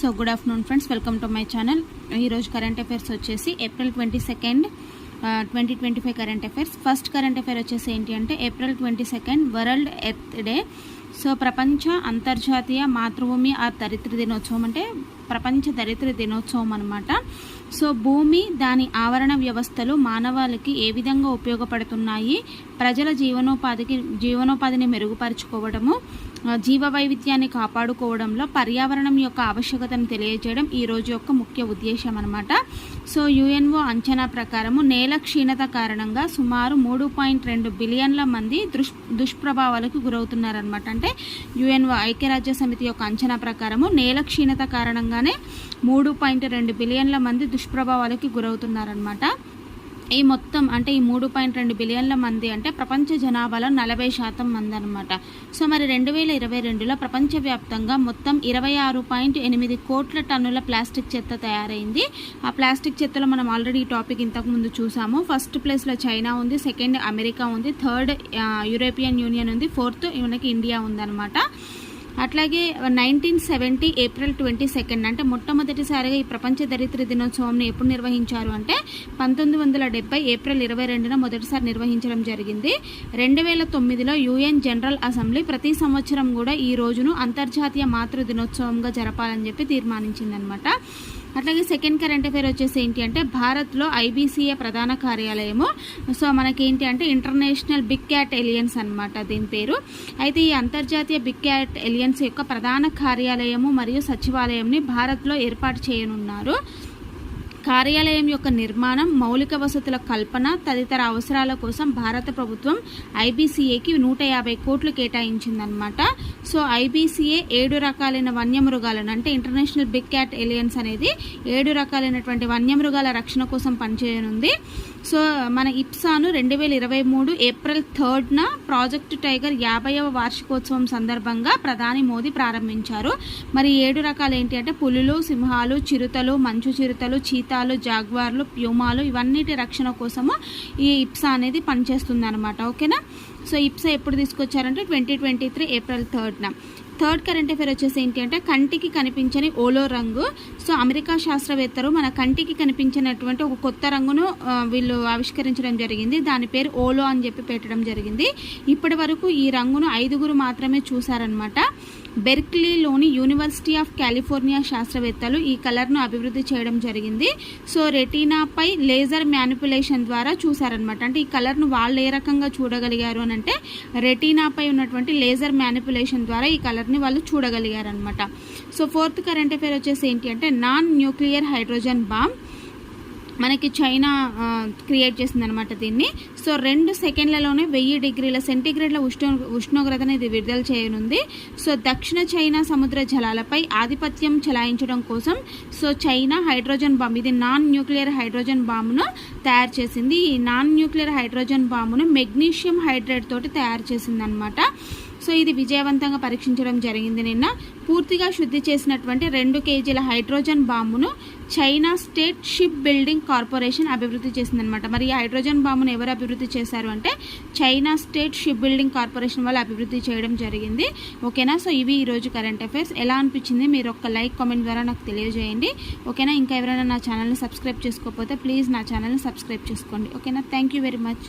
So good afternoon friends welcome to my channel. ఈరోజు current affairs వచ్చేసి April twenty second twenty twenty five current affairs first current affair వచ్చేసి ఏంటి అంటే April twenty second world earth day so ప్రపంచ అంతర్జాతీయ మాతృభూమి ఆ దరిద్ర దినోత్సవం అంటే ప్రపంచ దరిద్ర దినోత్సవం అనమాట సో భూమి దాని ఆవరణ వ్యవస్థలు మానవాళికి ఏ విధంగా ఉపయోగపడుతున్నాయి? ప్రజల జీవనోపాధికి జీవనోపాధిని మెరుగుపరుచుకోవడము జీవ వైవిధ్యాన్ని కాపాడుకోవడంలో పర్యావరణం యొక్క ఆవశ్యకతను తెలియజేయడం ఈ రోజు యొక్క ముఖ్య ఉద్దేశం అనమాట సో యుఎన్ఓ అంచనా ప్రకారము నేల క్షీణత కారణంగా సుమారు మూడు పాయింట్ రెండు బిలియన్ల మంది దుష్ దుష్ప్రభావాలకు గురవుతున్నారనమాట అంటే యుఎన్ఓ ఐక్యరాజ్య సమితి యొక్క అంచనా ప్రకారము నేల క్షీణత కారణంగా కారణంగానే మూడు పాయింట్ రెండు బిలియన్ల మంది దుష్ప్రభావాలకి గురవుతున్నారనమాట ఈ మొత్తం అంటే ఈ మూడు పాయింట్ రెండు బిలియన్ల మంది అంటే ప్రపంచ జనాభాలో నలభై శాతం మంది అనమాట సో మరి రెండు వేల ఇరవై రెండులో ప్రపంచవ్యాప్తంగా మొత్తం ఇరవై ఆరు పాయింట్ ఎనిమిది కోట్ల టన్నుల ప్లాస్టిక్ చెత్త తయారైంది. ఆ ప్లాస్టిక్ చెత్తలో మనం ఆల్రెడీ ఈ టాపిక్ ఇంతకుముందు చూసాము. ఫస్ట్ ప్లేస్లో చైనా ఉంది సెకండ్ అమెరికా ఉంది థర్డ్ యూరోపియన్ యూనియన్ ఉంది ఫోర్త్ మనకి ఇండియా ఉందన్నమాట. అట్లాగే nineteen seventy April twenty second అంటే మొట్టమొదటిసారిగా ఈ ప్రపంచ దరిద్ర దినోత్సవంని ఎప్పుడు నిర్వహించారు అంటే పంతొమ్మిది వందల డెబ్బై ఏప్రిల్ ఇరవై రెండున మొదటిసారి నిర్వహించడం జరిగింది. రెండు వేల తొమ్మిదిలో యుఎన్ జనరల్ అసెంబ్లీ ప్రతి సంవత్సరం కూడా ఈ రోజును అంతర్జాతీయ మాతృ దినోత్సవంగా జరపాలని చెప్పి తీర్మానించిందనమాట అట్లాగే సెకండ్ కరెంట్ అఫేర్ వచ్చేసి ఏంటి అంటే భారత్లో ఐబీసీఏ ప్రధాన కార్యాలయము. సో మనకేంటి అంటే ఇంటర్నేషనల్ బిగ్ క్యాట్ ఎలియన్స్ అనమాట దీని పేరు. అయితే ఈ అంతర్జాతీయ బిగ్ క్యాట్ ఎలియన్స్ యొక్క ప్రధాన కార్యాలయము మరియు సచివాలయంని భారత్లో ఏర్పాటు చేయనున్నారు. కార్యాలయం యొక్క నిర్మాణం మౌలిక వసతుల కల్పన తదితర అవసరాల కోసం భారత ప్రభుత్వం ఐబీసీఏకి నూట యాభై కోట్లు కేటాయించిందనమాట సో ఐబీసీఏ ఏడు రకాలైన వన్యమృగాలను అంటే ఇంటర్నేషనల్ బిగ్ క్యాట్ ఎలియన్స్ అనేది ఏడు రకాలైనటువంటి వన్యమృగాల రక్షణ కోసం పనిచేయనుంది. సో మన ఇప్సాను రెండు వేల ఇరవై మూడు ఏప్రిల్ థర్డ్న ప్రాజెక్ట్ టైగర్ యాభైవ వార్షికోత్సవం సందర్భంగా ప్రధాని మోదీ ప్రారంభించారు. మరి ఏడు రకాలు ఏంటి అంటే పులులు సింహాలు చిరుతలు మంచు చిరుతలు చీతాలు జాగ్వార్లు ప్యూమాలు ఇవన్నిటి రక్షణ కోసము ఈ ఇప్సా అనేది పనిచేస్తుంది అనమాట ఓకేనా? సో ఇప్సా ఎప్పుడు తీసుకొచ్చారంటే ట్వంటీ ట్వంటీ త్రీ ఏప్రిల్ థర్డ్న. థర్డ్ కరెంట్ అఫేర్ వచ్చేసి ఏంటి అంటే కంటికి కనిపించని ఓలో రంగు. సో అమెరికా శాస్త్రవేత్తలు మన కంటికి కనిపించినటువంటి ఒక కొత్త రంగును వీళ్ళు ఆవిష్కరించడం జరిగింది. దాని పేరు ఓలో అని చెప్పి పెట్టడం జరిగింది. ఇప్పటి వరకు ఈ రంగును ఐదుగురు మాత్రమే చూశారనమాట బెర్క్లీలోని యూనివర్సిటీ ఆఫ్ కాలిఫోర్నియా శాస్త్రవేత్తలు ఈ కలర్ను అభివృద్ధి చేయడం జరిగింది. సో రెటీనాపై లేజర్ మ్యానిపులేషన్ ద్వారా చూసారనమాట అంటే ఈ కలర్ను వాళ్ళు ఏ రకంగా చూడగలిగారు అని అంటే రెటీనాపై ఉన్నటువంటి లేజర్ మ్యానిపులేషన్ ద్వారా ఈ కలర్ కలర్ని వాళ్ళు చూడగలిగారనమాట సో ఫోర్త్ కరెంట్ అఫేర్ వచ్చేసి ఏంటి అంటే నాన్ న్యూక్లియర్ హైడ్రోజన్ బాంబ్ మనకి చైనా క్రియేట్ చేసింది అనమాట దీన్ని. సో రెండు సెకండ్లలోనే వెయ్యి డిగ్రీల సెంటీగ్రేడ్ల ఉష్ణ ఉష్ణోగ్రతను ఇది విడుదల చేయనుంది. సో దక్షిణ చైనా సముద్ర జలాలపై ఆధిపత్యం చెలాయించడం కోసం సో చైనా హైడ్రోజన్ బాంబ్ ఇది నాన్ న్యూక్లియర్ హైడ్రోజన్ బాంబును తయారు చేసింది. ఈ నాన్ న్యూక్లియర్ హైడ్రోజన్ బాంబును మెగ్నీషియం హైడ్రేట్ తోటి తయారు చేసిందనమాట సో ఇది విజయవంతంగా పరీక్షించడం జరిగింది నిన్న. పూర్తిగా శుద్ధి చేసినటువంటి రెండు కేజీల హైడ్రోజన్ బాంబును China state ship building corporation అభివృద్ధి చేసిందనమాట మరి ఈ హైడ్రోజన్ బాంబును ఎవరు అభివృద్ధి చేశారు అంటే China state ship building corporation వాళ్ళు అభివృద్ధి చేయడం జరిగింది. ఓకేనా? సో ఇవి ఈరోజు కరెంట్ అఫైర్స్. ఎలా అనిపించింది? మీరు ఒక లైక్ కామెంట్ ద్వారా నాకు తెలియజేయండి. ఓకేనా? ఇంకా ఎవరైనా నా ఛానల్ని సబ్స్క్రైబ్ చేసుకోకపోతే ప్లీజ్ నా ఛానల్ని సబ్స్క్రైబ్ చేసుకోండి. ఓకేనా? Thank you very much.